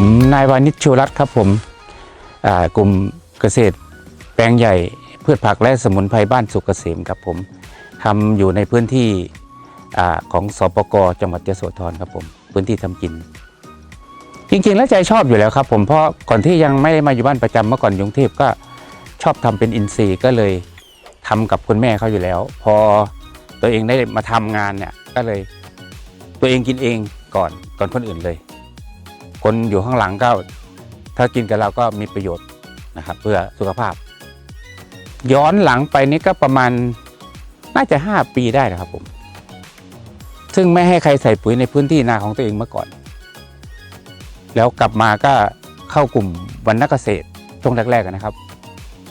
ผมนายวานิชชูรัตครับผมกลุ่มเกษตรแปลงใหญ่พืชผักและสมุนไพรบ้านสุกเกษมครับผมทำอยู่ในพื้นที่อของสปกจังหวัดยโสธรครับผมพื้นที่ทำกิน จริงๆ แล้วใจชอบอยู่แล้วครับ ผมเพราะก่อนที่ยังไม่ได้มาอยู่บ้านประจำเมื่อก่อนยุงเทพก็ชอบทำเป็นอินทรีย์ก็เลยทำกับคุณแม่เขาอยู่แล้ว พอตัวเองได้มาทำงานเนี่ยก็เลยตัวเองกินเองก่อนก่อนคนอื่นเลย คนอยู่ข้างหลังก็ถ้ากินกับเราก็มีประโยชน์นะครับ เพื่อสุขภาพ ย้อนหลังไปนี่ก็ประมาณน่าจะ 5 ปีได้นะครับผม ซึ่งไม่ให้ใครใส่ปุ๋ยในพื้นที่นาของตัวเองเมื่อก่อน แล้วกลับมาก็เข้ากลุ่มวันนักเกษตรช่วงแรกๆนะครับ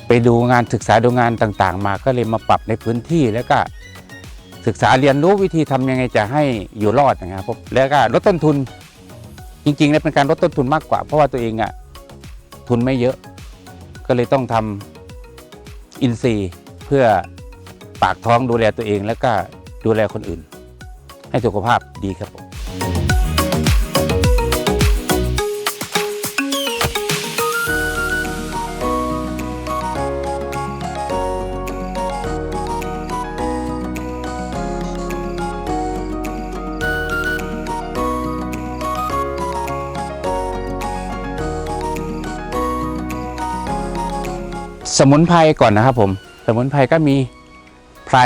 ไปดูงานศึกษาดูงานต่างๆ มาก็เลยมาปรับในพื้นที่แล้วก็ศึกษาเรียนรู้วิธีทำยังไงจะให้อยู่รอดนะครับผมแล้วก็ลดต้นทุน จริงๆแล้วเป็นการลดต้นทุนมากกว่า เพราะว่าตัวเองอะทุนไม่เยอะ ก็เลยต้องทำอินทรีย์เพื่อปากท้องดูแลตัวเองแล้วก็ดูแลคนอื่น ให้สุขภาพดีครับผม สมุนไพรก่อนนะครับผม สมุนไพรก็มีไพร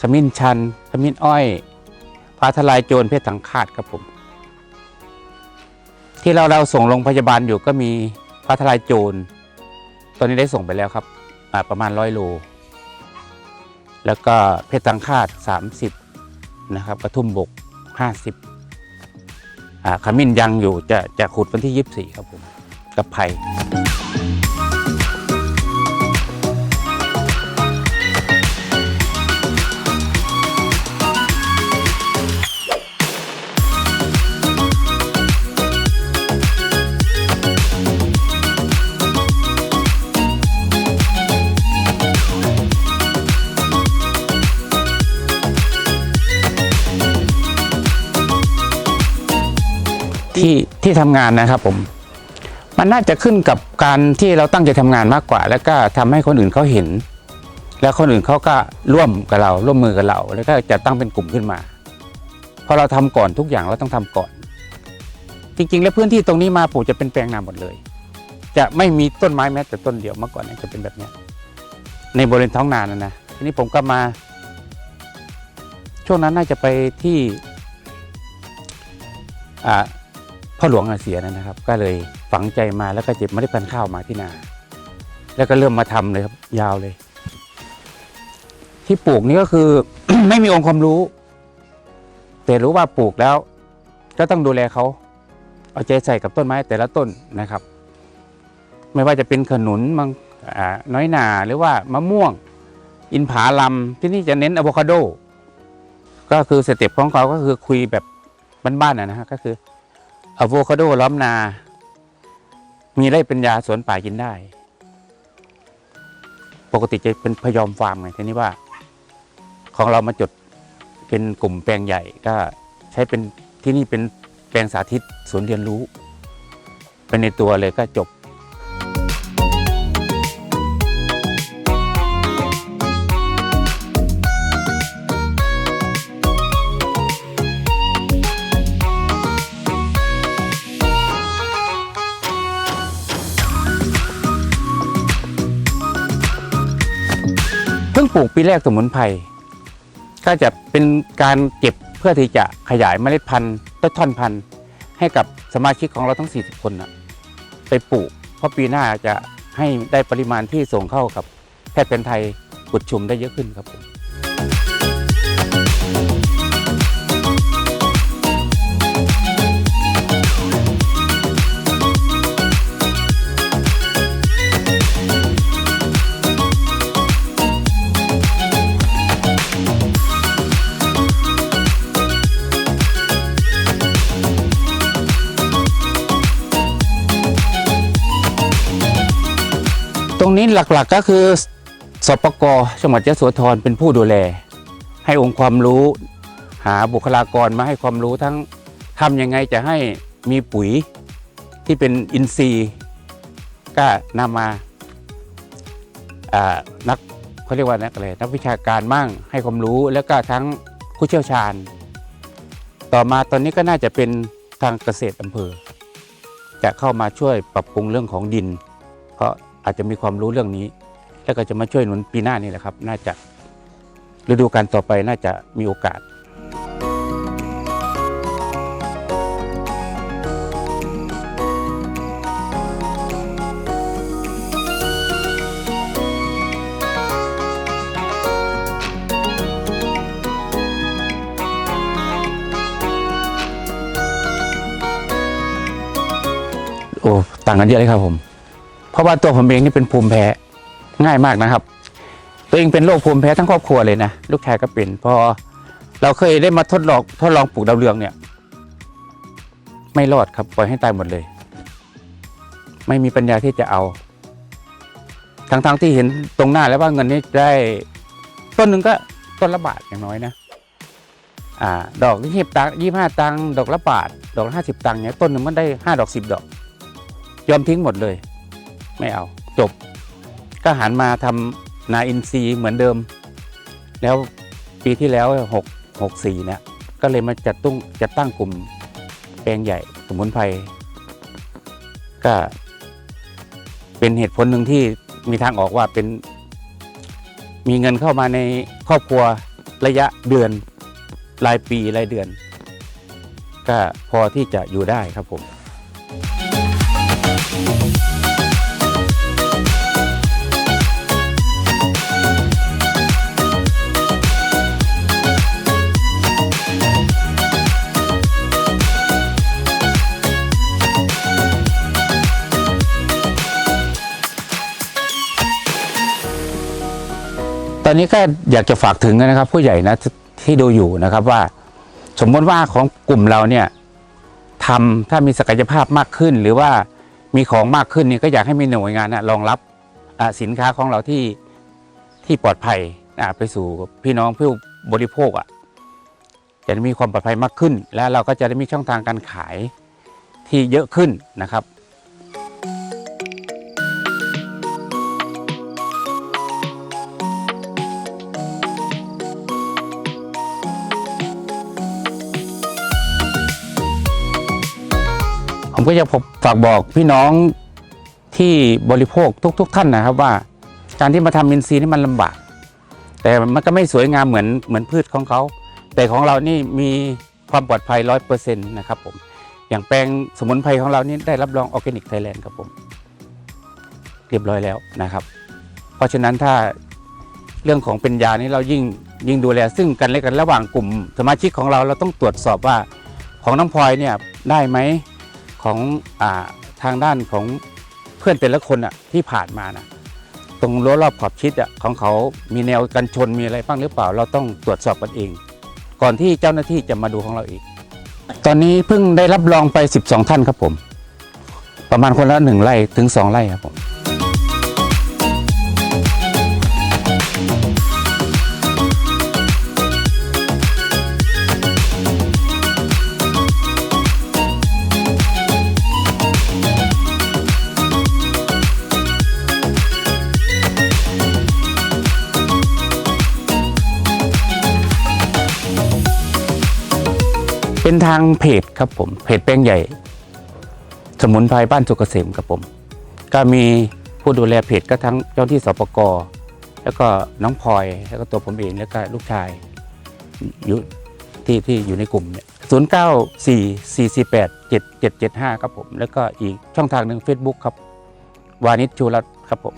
ขมิ้นชัน ขมิ้นอ้อยฟ้าทลายโจรเพชรสังฆาตครับผม ที่เราเราส่งโรงพยาบาลอยู่ก็มีฟ้าทลายโจรตอนนี้ได้ส่งไปแล้วครับประมาณร้อยโล แล้วก็เพชรสังฆาต30 นะครับปทุมบก 50อ่าขมิ้นยังอยู่จะจะขุดวันที่ 24 ครับผม กับไผ่ ที่ที่ทำงานนะครับผม มันน่าจะขึ้นกับการที่เราตั้งใจทำงานมากกว่า แล้วก็ทำให้คนอื่นเขาเห็น แล้วคนอื่นเขาก็ร่วมกับเรา ร่วมมือกับเรา แล้วก็จะตั้งเป็นกลุ่มขึ้นมาพอเราทำก่อนทุกอย่างเราต้องทำก่อน จริงๆ แล้วพื้นที่ตรงนี้มาปลูกจะเป็นแปลงนาหมดเลย จะไม่มีต้นไม้แม้แต่ต้นเดียวเมื่อก่อนจะเป็นแบบนี้ในบริเวณท้องนานะนะทีนี้ผมก็มา ช่วงนั้นน่าจะไปที่อ่า พ่อหลวงอาเสียนะครับ ก็เลยฝังใจมาแล้วก็เจ็บไม่ได้พันข้าวมาที่นา แล้วก็เริ่มมาทำเลยครับ ยาวเลย ที่ปลูกนี่ก็คือ ไม่มีองค์ความรู้ แต่รู้ว่าปลูกแล้ว ก็ต้องดูแลเขาเอาใจใส่กับต้นไม้แต่ละต้นนะครับ ไม่ว่าจะเป็นขนุนมังน้อยหนาหรือว่ามะม่วง อินผาลัมที่นี่จะเน้นอะโวคาโด ก็คือสเต็ปของเขาก็คือคุยแบบบ้านๆนะฮะก็คือ อะโวคาโดล้อมนา มีไร่เป็นยาสวนป่ากินได้ ปกติจะเป็นพยอมฟาร์มไงทีนี้ว่า ของเรามาจดเป็นกลุ่มแปลงใหญ่ก็ใช้เป็นที่นี่เป็นแปลงสาธิตศูนย์เรียนรู้ เป็นในตัวเลยก็จบ ปลูกปีแรกสมุนไพรก็จะเป็นการเก็บเพื่อที่จะขยายเมล็ดพันธุ์ต้นท่อนพันธุ์ ให้กับสมาชิกของเราทั้ง 40 คนนะไปปลูก เพราะปีหน้าจะให้ได้ปริมาณที่ส่งเข้ากับแพทย์แผนไทยกุดชุมได้เยอะขึ้นครับผม ตรงนี้หลักๆก็คือสปกจังหวัดยะโสธรเป็นผู้ดูแล ให้องค์ความรู้หาบุคลากรมาให้ความรู้ทั้งทำยังไงจะให้มีปุ๋ยที่เป็นอินทรีย์ก็นำมาอ่านักเขาเรียกว่านักอะไรนักวิชาการมั่งให้ความรู้แล้วก็ทั้งผู้เชี่ยวชาญ ต่อมาตอนนี้ก็น่าจะเป็นทางเกษตรอำเภอ จะเข้ามาช่วยปรับปรุงเรื่องของดิน เพราะ อาจจะมีความรู้เรื่องนี้ แล้วก็จะมาช่วยหนุนปีหน้านี่แหละครับ น่าจะฤดูกาลต่อไปน่าจะมีโอกาสโอ้ต่างกันเยอะเลยครับผม เพราะว่าตัวผมเองนี่เป็นภูมิแพ้ง่ายมากนะครับ ตัวเองเป็นโรคภูมิแพ้ทั้งครอบครัวเลยนะลูกชายก็เป็นพอเราเคยได้มาทดลองทดลองปลูกดาวเรืองเนี่ย ไม่รอดครับปล่อยให้ตายหมดเลย ไม่มีปัญญาที่จะเอา ทั้งๆที่เห็นตรงหน้าแล้วว่าเงินนี้ได้ต้นหนึ่งก็ต้นละบาทอย่างน้อยนะอ่าดอกยี่สิบตังยี่ห้าตังดอกละบาท ดอกห้าสิบตังเนี่ยต้นหนึ่งมันได้ห้าดอกสิบดอก ยอมทิ้งหมดเลย ไม่เอาจบ ก็หันมาทำนาอินทรีย์เหมือนเดิม แล้วปีที่แล้วหกหกสี่เนี่ยก็เลยมาจัดตุ้งจัดตั้งกลุ่มแปลงใหญ่สมุนไพรก็เป็นเหตุผลหนึ่งที่มีทางออกว่าเป็น มีเงินเข้ามาในครอบครัวระยะเดือนรายปีรายเดือน ก็พอที่จะอยู่ได้ครับผม อนนี้ก็อยากจะฝากถึงนะครับ ผู้ใหญ่นะที่ดูอยู่นะครับว่า สมมติว่าของกลุ่มเราเนี่ยทำถ้ามีศักยภาพมากขึ้น หรือว่ามีของมากขึ้นนี่ก็อยากให้มีหน่วยงานนะรองรับสินค้าของเราที่ที่ปลอดภัยไปสู่พี่น้องผู้บริโภคอะจะมีความปลอดภัยมากขึ้น และเราก็จะได้มีช่องทางการขายที่เยอะขึ้นนะครับ ผมก็จะฝากบอกพี่น้องที่บริโภคทุกๆท่านนะครับว่า การที่มาทำมินซีนี่มันลำบาก แต่มันก็ไม่สวยงามเหมือนเหมือนพืชของเขา แต่ของเรานี่มีความปลอดภัยร้อยเปอร์เซ็นต์นะครับผมอย่างแปลงสมุนไพรของเรานี่ได้รับรองออร์แกนิกไทยแลนด์ครับผมเรียบร้อยแล้วนะครับ เพราะฉะนั้นถ้าเรื่องของเป็นยานี่เรายิ่งยิ่งดูแล ซึ่งกันและกันระหว่างกลุ่มสมาชิกของเราเราต้องตรวจสอบว่าของน้ำพลอยเนี่ยได้ไหม ของอทางด้านของเพื่อนแต่ละคนอะที่ผ่านมานะตรงรั้วรอบขอบชิดอะของเขามีแนวกันชนมีอะไรบ้างหรือเปล่า เราต้องตรวจสอบกันเอง ก่อนที่เจ้าหน้าที่จะมาดูของเราอีก ตอนนี้เพิ่งได้รับรองไป 12 ท่านครับผม ประมาณคนละหนึ่งไร่ถึงสองไร่ครับผม เป็นทางเพจครับผมเพจแป้งใหญ่ สมุนไพรบ้านสุกเกษมครับผม ก็มีผู้ดูแลเพจก็ทั้งเจ้าที่สปกแล้วก็น้องพลอยแล้วก็ตัวผมเองแล้วก็ลูกชายอยู่ที่ที่อยู่ในกลุ่มเนี่ยศูนย์เก้าสี่สี่สี่แปดเจ็ดเจ็ดเจ็ดห้าครับผม แล้วก็อีกช่องทางหนึ่ง Facebook ครับ วานิชชูรัตน์ครับผม